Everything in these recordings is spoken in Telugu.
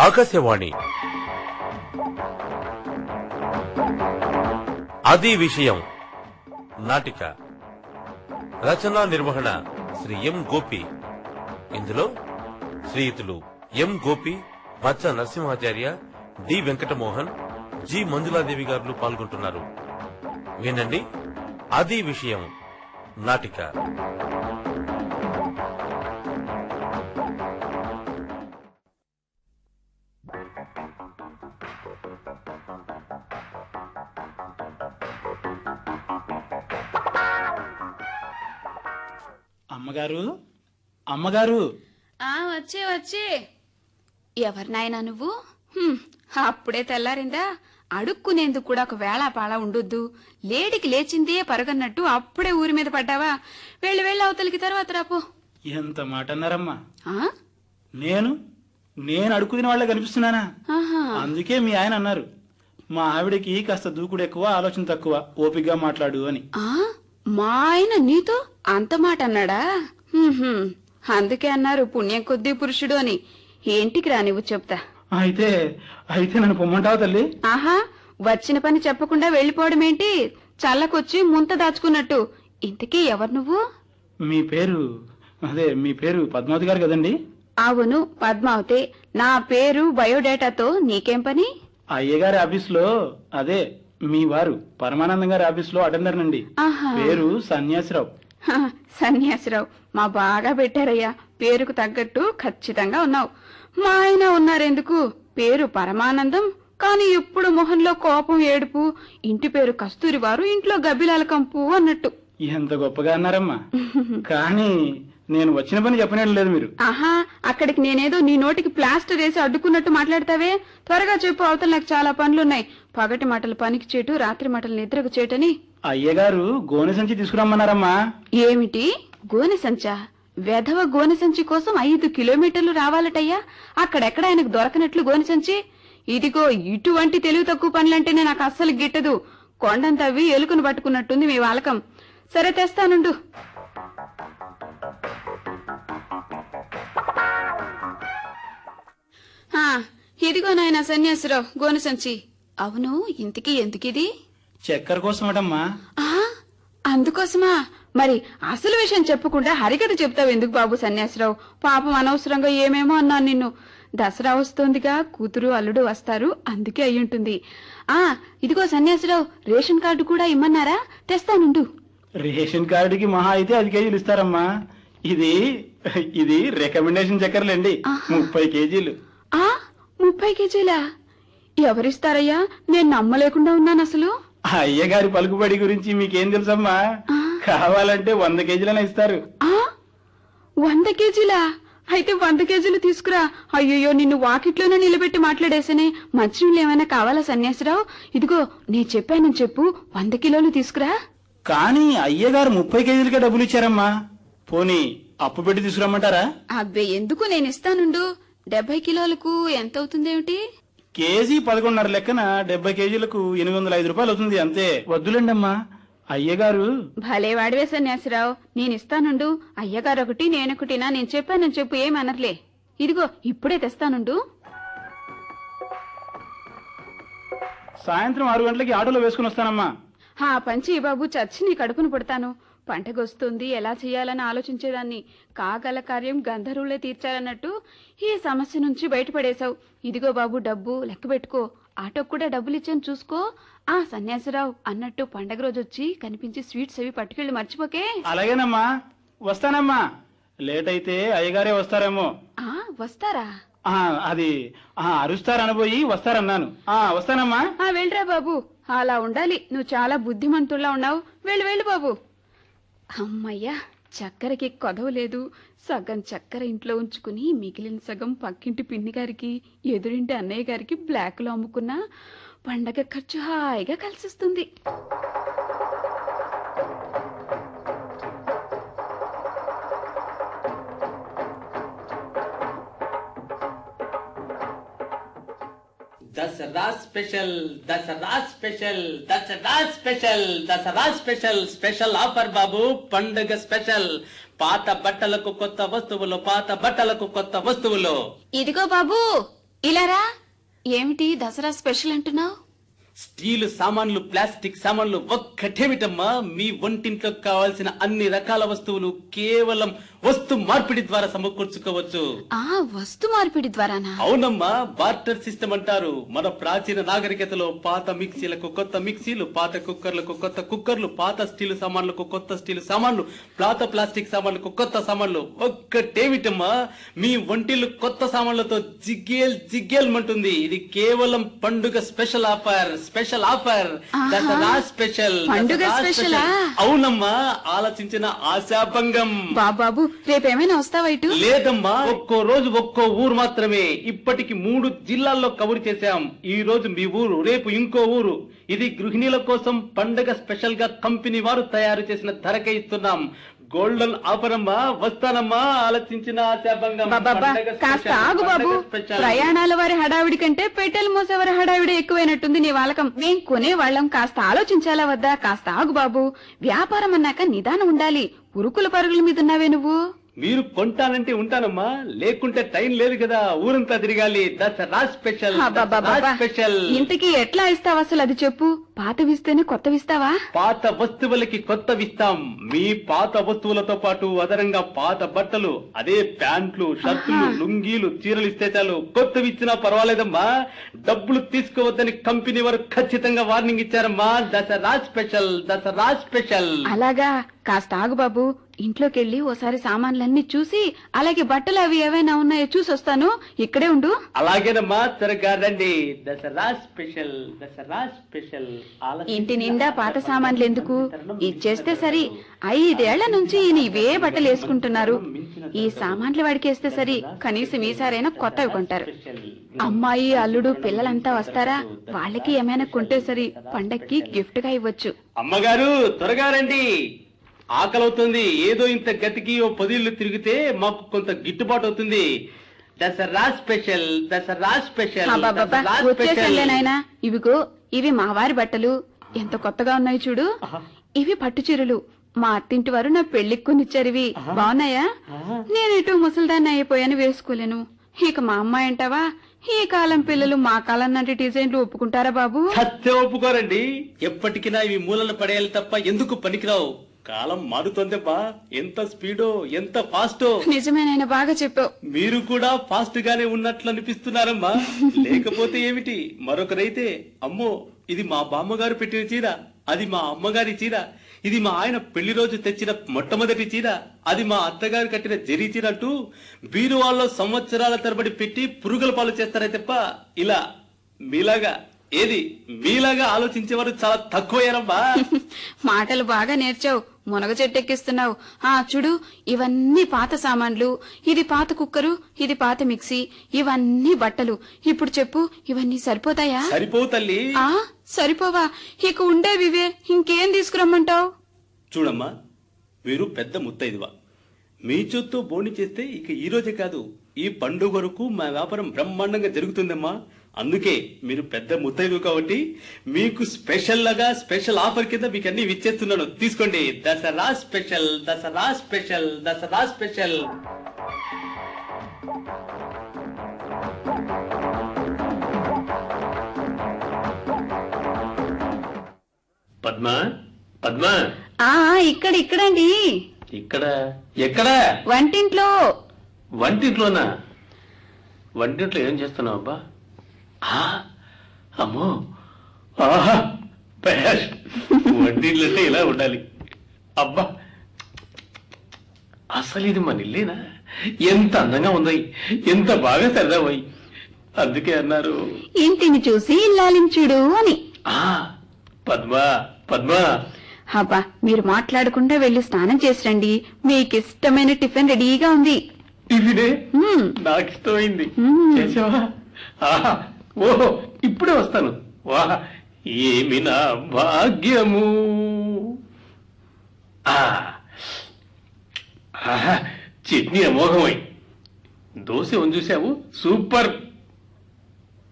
ఆకాశవాణి. అది విషయం. నాటిక. రచనా నిర్వహణ శ్రీ ఎం గోపి. ఇందులో శ్రీయుతులు M Gopi Maccha Narasimhacharya D Venkatamohan G Manjuladevi garu పాల్గొంటున్నారు. వినండి. అది విషయం. నాటిక. అమ్మగారు. ఆ వచ్చే వచ్చే. ఎవరు నాయనా నువ్వు? హ్మ్, అప్పుడే తెల్లారిందా? అడుక్కునేందుకు కూడా ఒక వేళ పాళ ఉండొద్దు. లేడికి లేచిందే పరగన్నట్టు అప్పుడే ఊరి మీద పడ్డావా? వెళ్ళి వెళ్ళి అవతలికి తర్వాత రాపో. ఎంత మాట అన్నారమ్మా. ఆ? నేను? నేను అడుక్కుదిన వాళ్ళే కనిపిస్తున్నానా? ఆహా. అందుకే మీ ఆయన అన్నారు. మా ఆవిడకి కాస్త దూకుడు ఎక్కువ ఆలోచన తక్కువ. ఓపిగ్గా మాట్లాడు అని. ఆ? మా ఆయన నీతో అంత మాట అన్నాడా? హ్మ్, హ్మ్. అందుకే అన్నారు పుణ్యం కొద్దీ పురుషుడు అని. ఏంటికి రా నువ్వు చెప్తా? అయితే అయితే నన్ను పొమ్మంటావా తల్లి? ఆహా వచ్చిన పని చెప్పకుండా వెళ్ళిపోవడం ఏంటి చల్లకొచ్చి ముంత దాచుకున్నట్టు. ఇంతకీ ఎవరు నువ్వు? మీ పేరు అదే మీ పేరు పద్మావతి గారు కదండి? అవును పద్మావతి. నా పేరు బయోడేటాతో నీకేం పని? అయ్యగారి ఆఫీస్లో అదే మీ వారు పరమానందం గారి ఆఫీస్లో అటెండర్ నండి ఆహా. పేరు సన్యాసిరావు. సన్యాసిరావు మా బాగా పెట్టారయ్యా. పేరుకు తగ్గట్టు ఖచ్చితంగా ఉన్నావు. మా ఆయన ఉన్నారెందుకు? పేరు పరమానందం. కాని ఎప్పుడు మొహంలో కోపం ఏడుపు ఇంటి పేరు కస్తూరి వారు ఇంట్లో గబ్బిలాల కంపు అన్నట్టు. ఎంత గొప్పగా అన్నారమ్మా. కానీ నేను వచ్చిన పని చెప్పనే లేదు మీరు. ఆహా అక్కడికి నేనేదో నీ నోటికి ప్లాస్టర్ వేసి అడ్డుకున్నట్టు మాట్లాడతావే? త్వరగా చెప్పు అవతల నాకు చాలా పనులున్నాయి. పగటి మాటలు పనికి చేటు రాత్రి మాటలు నిద్రకు చేటని అయ్యగారు గోనె సంచి తీసుకురమ్మన్నారమ్మా. ఏమిటి? గోనె సంచా? వెధవ గోనె సంచి కోసం ఐదు కిలోమీటర్లు రావాలటయ్యా. అక్కడెక్కడ ఆయనకు దొరకనట్లు గోనె సంచి? ఇదిగో ఇటువంటి తెలివి తక్కువ పనులంటేనే నాకు అస్సలు గిట్టదు. కొండంతవ్వి ఎలుకను పట్టుకున్నట్టుంది మీ వాలకం. సరే తెస్తానుండు. ఇదిగో నాయన సన్యాసిరావు గోనె సంచి. అవును ఇంతకీ ఎందుకిది? చక్కెర కోసమటమ్మా. అందుకోసమా? మరి అసలు విషయం చెప్పకుండా హరికథ చెప్తావు ఎందుకు బాబు సన్యాసిరావు? పాపం అనవసరంగా ఏమేమో అన్నాను నిన్ను. దసరా వస్తోందిగా కూతురు అల్లుడు వస్తారు అందుకే అయ్యుంటుంది. ఆ ఇదిగో సన్యాసిరావు రేషన్ కార్డు కూడా ఇమ్మన్నారా? తెస్తానుండు. రేషన్ కార్డుకి మహా అయితే ఐదు కేజీలు ఇస్తారమ్మా. ఇది ఇది రికమెండేషన్ చక్కెరలేండి. ముప్పై కేజీలు. ఆ ముప్పై కేజీలా? ఎవరిస్తారయ్యా? నేను నమ్మలేకుండా ఉన్నాను అసలు. అయ్యగారి పలుకుబడి గురించి మీకేం తెలుసమ్మా? కావాలంటే వంద కేజీలైనా ఇస్తారు. ఆ? వంద కేజీలా? అయితే వంద కేజీలు తీసుకురా. అయ్యయ్యో నిన్ను వాకిట్లోనే నిలబెట్టి మాట్లాడేసనే. మంచినీళ్ళు ఏమైనా కావాలా సన్యాసిరావు? ఇదిగో నేను చెప్పానని చెప్పు. వంద కిలోలు తీసుకురా. కానీ అయ్యగారు ముప్పై కేజీలకే డబ్బులు ఇచ్చారమ్మా. పోనీ అప్పు పెట్టి తీసుకురమ్మంటారా? అబ్బే ఎందుకు నేను ఇస్తానుండు? డెబ్బై కిలోలకు ఎంత అవుతుందేమిటి కేజీ పదకొండున్నర లెక్కన డెబ్బై కేజీలకు ఎనిమిది వందల ఐదు రూపాయలు అవుతుంది అంతే. వద్దులేండి అమ్మా అయ్యగారు. భలే వాడివే సన్యాసిరావు. నేను ఇస్తానుండు అయ్యగారు ఒకటి నేనొకటినా నేను చెప్పానని చెప్పు ఏమనర్లే. ఇదిగో ఇప్పుడే తెస్తానుండు. సాయంత్రం ఆరు గంటలకి ఆటోలో వేసుకుని వస్తానమ్మా. హా పంచి బాబు చచ్చి నీ కడుపును పుడతాను. పంటగొస్తుంది ఎలా చేయాలని ఆలోచించేదాన్ని? కాగల కార్యం గంధర్వులే తీర్చాలన్నట్టు ఈ సమస్య నుంచి బయటపడేశావు. ఇదిగో బాబు డబ్బు లెక్క పెట్టుకో ఆటోకు కూడా డబ్బులు ఇచ్చాను చూసుకో. ఆ సన్యాసిరావు అన్నట్టు పండగ రోజు వచ్చి కనిపించి స్వీట్స్ అవి పట్టుకెళ్ళి మర్చిపోకే. అలాగేనమ్మా వస్తానమ్మా. లేట్ అయితే అయ్యగారే వస్తారేమో. ఆ వస్తారా? ఆ, అది ఆ, అరుస్తారనబోయి వస్తారన్నాను. ఆ వస్తానమ్మా. ఆ వెళ్ళరా బాబు. అలా ఉండాలి. నువ్వు చాలా బుద్ధిమంతుల్లా ఉన్నావు. వెళ్ళు వెళ్ళు బాబు. అమ్మయ్యా చక్కెరకి కొదవ లేదు. సగం చక్కెర ఇంట్లో ఉంచుకుని మిగిలిన సగం పక్కింటి పిన్ని గారికి ఎదురింటి అన్నయ్య గారికి బ్లాక్లో అమ్ముకున్నా పండగ ఖర్చు హాయిగా కలిసిస్తుంది. Dasara special Dasara special Dasara special Dasara special special offer బాబు పండుగ స్పెషల్. పాత బట్టలకు కొత్త వస్తువులు పాత బట్టలకు కొత్త వస్తువులు. ఇదిగో బాబు ఇలారా ఏమిటి దసరా స్పెషల్ అంటున్నావు? స్టీల్ సామాన్లు ప్లాస్టిక్ సామాన్లు ఒక్కటేమిటమ్మా? మీ వంటింట్లో కావాల్సిన అన్ని రకాల వస్తువులు కేవలం వస్తు మార్పిడి ద్వారా సమకూర్చుకోవచ్చు. ఆ వస్తు మార్పిడి ద్వారానా? అవునమ్మా బార్టర్ సిస్టమ్ అంటారు. మన ప్రాచీన నాగరికతలో పాత మిక్సీలకు కొత్త మిక్సీలు పాత కుక్కర్లకు కొత్త కుక్కర్లు పాత స్టీల్ సామాన్లకు కొత్త స్టీల్ సామాన్లు పాత ప్లాస్టిక్ సామాన్లకు కొత్త సామాన్లు. ఒక్కటేమిటమ్మా మీ వంటిల్లు కొత్త సామాన్లతో జిగ్గేల్ జిగ్గేల్ మంటుంది ఇది కేవలం పండుగ special offer special offer. Dasara special పండుగ? స్పెషల్. అవునమ్మా ఆలోచించిన ఆశాభంగం. బాబాబు రేపేమైనా వస్తావా ఇటు? లేదమ్మా ఒక్కో రోజు ఒక్కో ఊరు మాత్రమే. ఇప్పటికి మూడు జిల్లాల్లో కవర్ చేశాం. ఈ రోజు మీ ఊరు రేపు ఇంకో ఊరు. ఇది గృహిణీల కోసం పండగ స్పెషల్గా కంపెనీ వారు తయారు చేసిన ధరకే ఇస్తున్నాం. గోల్డెన్ ఆఫర్ అమ్మా వస్తానమ్మా ఆలోచించిన కాస్త ఆగు బాబు. ప్రయాణాల వారి హడావిడి కంటే పెట్టెలు మోసేవారి హడావిడి ఎక్కువైనట్టుంది నీ వాళ్ళకం మేం కొనే వాళ్ళం. కాస్త ఆలోచించాలా వద్దా? కాస్త ఆగు బాబు. వ్యాపారం అన్నాక నిదానం ఉండాలి. ఉరుకుల పరుగుల మీద ఉన్నావే నువ్వు. మీరు కొంటానంటే ఉంటానమ్మా. లేకుంటే టైం లేదు కదా. ఊరంతా తిరగాలి. దసరా స్పెషల్. స్పెషల్. ఇంతకీ ఎట్లా ఇస్తావు అసలు అది చెప్పు? పాతవిస్తేనే కొత్తవిస్తావా పాత వస్తువులకి కొత్తవిస్తాం మీ పాత వస్తువులతో పాటు అదనంగా పాత బట్టలు అదే ప్యాంట్లు షర్టులు లుంగీలు చీరలు ఇస్తే చాలు. కొత్తవి ఇచ్చినా పర్వాలేదమ్మా. డబ్బులు తీసుకోవద్దని కంపెనీ వారు ఖచ్చితంగా warning ఇచ్చారమ్మా. Dasara special Dasara special. అలాగా. కాస్త ఆగు బాబు. ఇంట్లోకెళ్ళి ఓసారి సామాన్లన్నీ చూసి అలాగే బట్టలు అవి ఏవైనా ఉన్నాయో చూసి వస్తాను. ఇక్కడే ఉండు. అలాగేనమ్మా త్వరగా రండి దసరా స్పెషల్ దసరా స్పెషల్ ఇంటి నిండా పాత సామాన్లు ఎందుకు? ఇచ్చేస్తే సరి. ఐదేళ్ళ నుంచి ఈయన ఇవే బట్టలు వేసుకుంటున్నారు. ఈ సామాన్లు వాడికేస్తే సరి. కనీసం ఈసారైనా కొత్తవి కొంటారు. అమ్మాయి అల్లుడు పిల్లలంతా వస్తారా? వాళ్ళకి ఏమైనా కొంటే సరి. పండక్కి గిఫ్ట్గా ఇవ్వచ్చు. అమ్మగారు త్వరగా రండి. ఆకలవుతుంది. ఏదో ఇంత గతికి ఓ పదిళ్ళు తిరిగితే మాకు కొంత గిట్టుబాటు అవుతుంది. దసరా స్పెషల్ దసరా స్పెషల్ అబ్బబ్బబ్బా, దసరా వచ్చేసంలే స్పెషల్. నాయనా. ఇవిగో ఇవి మా వారి బట్టలు. ఎంత కొత్తగా ఉన్నాయి చూడు. ఇవి పట్టు చీరలు. మా అత్తింటి వారు నా పెళ్ళికి కొనిచ్చారు ఇవి బాగున్నాయా? నేను ఇటు ముసల్దాన్ని అయిపోయాను వేసుకోలేను. ఇక మా అమ్మాయి అంటావా? ఈ కాలం పిల్లలు మా కాలం నాటి డిజైన్లు ఒప్పుకుంటారా బాబు? సత్య ఒప్పుకోరండి. ఎప్పటికినా ఇవి మూలన పడేయాలి తప్ప ఎందుకు పనికిరావు? కాలం మారుతోందమ్మా ఎంత స్పీడో ఎంత ఫాస్టో. నిజమేనైనా బాగా చెప్పావు. మీరు కూడా ఫాస్ట్ గానే ఉన్నట్లు అనిపిస్తున్నారమ్మా లేకపోతే ఏమిటి? మరొకరైతే అమ్మో ఇది మా బామ్మగారు పెట్టిన చీర అది మా అమ్మగారి చీర ఇది మా ఆయన పెళ్ళి రోజు తెచ్చిన మొట్టమొదటి చీర అది మా అత్తగారు కట్టిన జరీ చీర అంటూ బీరువాల్లో సంవత్సరాల తరబడి పెట్టి పురుగుల పాలు చేస్తారే తప్ప ఇలా మీలాగా ఏది మీలాగా ఆలోచించేవారు చాలా తక్కువయ్యారమ్మా. మాటలు బాగా నేర్చావు. మునగ చెట్టెక్కిస్తున్నావు. ఆ చూడు ఇవన్నీ పాత సామాన్లు. ఇది పాత కుక్కరు ఇది పాత మిక్సీ ఇవన్నీ బట్టలు. ఇప్పుడు చెప్పు ఇవన్నీ సరిపోతాయా? సరిపోవు తల్లి. ఆ సరిపోవా? ఇక ఉండేవివే ఇంకేం తీసుకురమ్మంటావు? చూడమ్మా మీరు పెద్ద ముత్తైదువా. మీ చేత్తో బోని చేస్తే ఇక ఈ రోజే కాదు. ఈ పండుగ వరకు మా వ్యాపారం బ్రహ్మాండంగా జరుగుతుందమ్మా. అందుకే మీరు పెద్ద ముత్తైదు కాబట్టి మీకు స్పెషల్ లాగా స్పెషల్ ఆఫర్ కింద మీకు అన్ని ఇచ్చేస్తున్నాను. తీసుకోండి. Dasara special Dasara special Dasara special Padma Padma. ఆ ఇక్కడ ఇక్కడండి. ఇక్కడ? ఎక్కడ? వంటింట్లో. వంటింట్లోనా? వంటింట్లో ఏం చేస్తున్నావు అబ్బా? అమ్మో. ఆహా. అంటే ఇలా ఉండాలి. అబ్బా. అసలు ఇది మన ఇల్లేనా? ఎంత అందంగా ఉంది. ఎంత బాగా సరదాపోయి అందుకే అన్నారు. ఇంటిని చూసి ఇల్లాలించుడు అని. ఆ పద్మ పద్మ. అబ్బా మీరు మాట్లాడకుండా వెళ్ళి స్నానం చేసి రండి మీకు ఇష్టమైన టిఫిన్ రెడీగా ఉంది. టిఫినే. నాకు ఇష్టమైంది. చేసావా? ఆహా. ఓహో ఇప్పుడే వస్తాను. వా ఏమి నా భాగ్యము? ఆహా, చట్నీ అమోఘమై. దోశ ఉంది చూసావు సూపర్.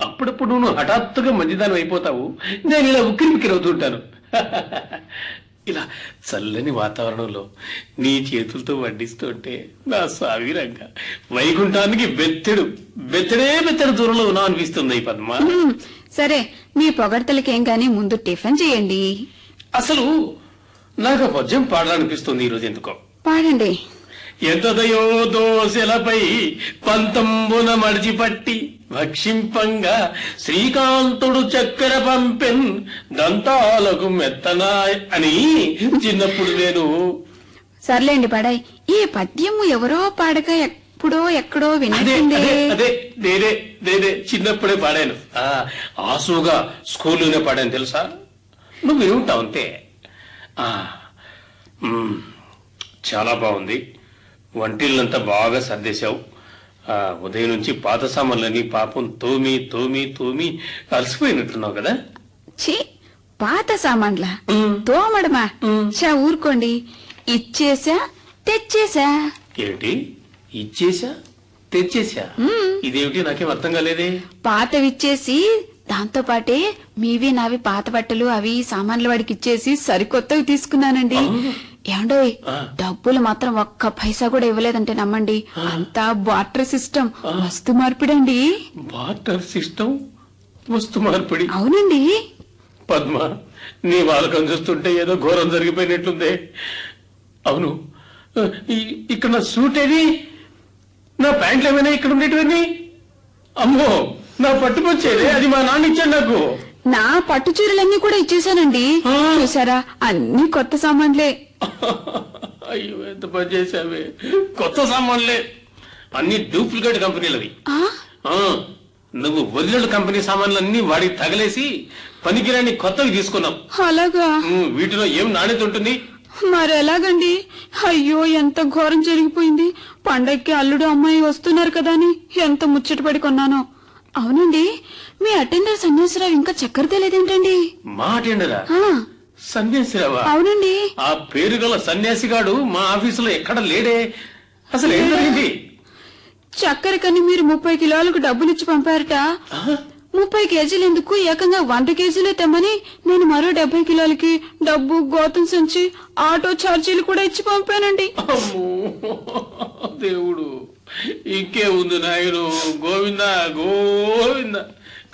అప్పుడప్పుడు నువ్వు హఠాత్తుగా మంచిదానం అయిపోతావు నేను ఇలా ఉక్కిరి బిక్కిరి అవుతుంటాను. ఇలా చల్లని వాతావరణంలో నీ చేతులతో వడ్డిస్తుంటే నా సావిరంగా వైకుంఠానికి బెత్తెడు బెత్తడే బెత్తెడు దూరంలో ఉన్నా అనిపిస్తుంది ఈ పద్మ. సరే మీ పొగడ్తలకేం గాని ముందు టిఫిన్ చేయండి. అసలు నాకు పద్యం పాడాలనిపిస్తుంది ఈరోజు ఎందుకో? పాడండి. ఎంతదయో దోశలపై పంతంబున మడిచిపట్టి భక్షింపంగా శ్రీకాంతుడు చక్కెర పంపెన్ దంతాలకు మెత్తనాయ్ అని చిన్నప్పుడు నేను సర్లేండి పాడాయి. ఈ పద్యము ఎవరో పాడక ఎప్పుడో ఎక్కడో వినండి అదే అదే నేనే నేనే చిన్నప్పుడే పాడాను. ఆ, ఆసుగా స్కూల్లోనే పాడాను తెలుసా? నువ్వు విని ఉంటావు అంతే. చాలా బాగుంది. వంటిల్లంతా బాగా సర్దేశావు. ఉదయం నుంచి పాత సామాన్లని పాపం తోమి తోమి తోమి అలసిపోయినట్టున్నావు కదా? ఛీ పాత సామాన్ల తోమడమా? చా ఊరుకోండి. ఇచ్చేసా తెచ్చేసా. ఏమిటి? ఇచ్చేసా తెచ్చేసా? ఇదేమిటి? నాకేం అర్థం కాలేదే? పాతవిచ్చేసి దాంతో పాటే మీవి నావి పాత బట్టలు అవి సామాన్ల వాడికి ఇచ్చేసి సరికొత్తవి తీసుకున్నానండి. ఏమండోయ్ ఆ. డబ్బులు మాత్రం ఒక్క పైసా కూడా ఇవ్వలేదంటే నమ్మండి. అంతా బాటర్ సిస్టమ్. వస్తు మార్పిడండి వాటర్ సిస్టమ్? వస్తు మార్పిడి. అవునండి. పద్మ నీ బాలకం చూస్తుంటే ఏదో ఘోరం జరిగిపోయినట్లుందే. అవును. ఇక్కడ నా సూట్ ఏది? నా ప్యాంట్లు ఏమైనా ఇక్కడ ఉండేటివన్నీ? అమ్మో నా పట్టుకొచ్చేది అది మా నాన్న ఇచ్చాడు నాకు. నా పట్టు చీరలన్నీ కూడా ఇచ్చేసానండి. చూసారా అన్ని కొత్త సామాన్లే. అయ్యో ఎంత పని చేసావే కొత్త సామాన్లే. అన్ని డూప్లికేట్ కంపెనీలవి. నువ్వు ఒరిజినల్ కంపెనీ సామాన్లన్నీ వాడికి తగలేసి పనికిరాని కొత్తవి తీసుకున్నావు. అలాగా? వీటిలో ఏం నాణ్యత ఉంటుంది? మరి ఎలాగండి? అయ్యో ఎంత ఘోరం జరిగిపోయింది. పండక్కి అల్లుడు అమ్మాయి వస్తున్నారు కదా అని ఎంత ముచ్చటపడి కొన్నానో. అవునండి మీ అటెండర్ సన్యాసరావు ఇంకా చక్కెర తెలియదేంటండి మాటేండరా ఆ, సన్యాసిరావా? అవునండి. ఆ పేరు గల సన్యాసిగాడు మా ఆఫీసులో ఎక్కడ లేడే? అసలు ఏం జరిగింది? చక్కెర కని మీరు ముప్పై కిలోలకు డబ్బులు ఇచ్చి పంపారట? ముప్పై కేజీలు ఎందుకు? ఏకంగా వంద కేజీలే తెమ్మని నేను మరో డెబ్బై కిలోలకి డబ్బు గోతం సంచి ఆటో ఛార్జీలు కూడా ఇచ్చి పంపానండి. అమ్మో దేవుడు. ఇంకే ఉంది నాయను. గోవింద గోవింద.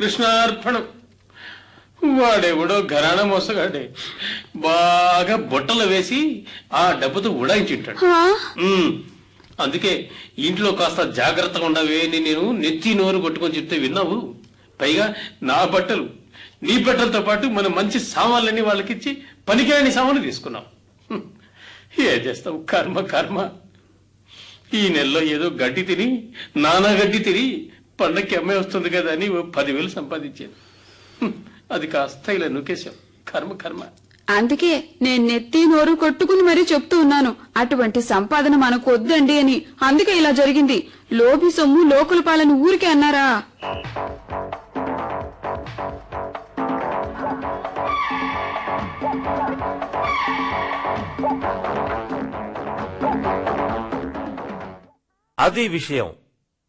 కృష్ణార్పణం. వాడెవడో ఘరాన మోసగాడే. బాగా బుట్టలు వేసి ఆ డబ్బుతో ఉడాయించుంటాడు. ఉమ్, అందుకే ఇంట్లో కాస్త జాగ్రత్తగా ఉండవే అని నేను నెత్తి నోరు కొట్టుకొని చెప్తే విన్నావు? పైగా నా బట్టలు నీ బట్టలతో పాటు మన మంచి సామాన్లన్నీ వాళ్ళకిచ్చి పనికిరాని సామాన్లు తీసుకున్నాం హ్మ్. ఏం చేస్తావు? కర్మ కర్మ. ఈ నెలలో ఏదో గడ్డి తిని నానా గడ్డి తిని పండక్కి అమ్మాయి వస్తుంది కదా అని ఓ పదివేలు సంపాదించాను. హ్మ్. అది కాస్త ఇలా నూకేశాం కర్మ కర్మ. అందుకే నేను నెత్తి నోరు కొట్టుకుని మరీ చెప్తూ ఉన్నాను. అటువంటి సంపాదన మనకు వద్దండి అని. అందుకే ఇలా జరిగింది. లోభి సొమ్ము లోకుల పాలని ఊరికే అన్నారా? అది విషయం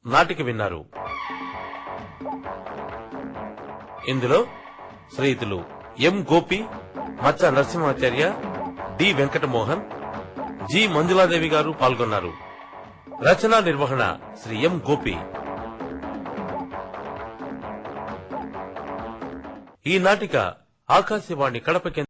నాటికి విన్నారు. ఇందులో శ్రీయుతులు M Gopi Maccha Narasimhacharya D Venkatamohan G Manjuladevi garu పాల్గొన్నారు. రచనా నిర్వహణ శ్రీ ఎం గోపి. ఈ నాటిక ఆకాశవాణి కడప కేంద్ర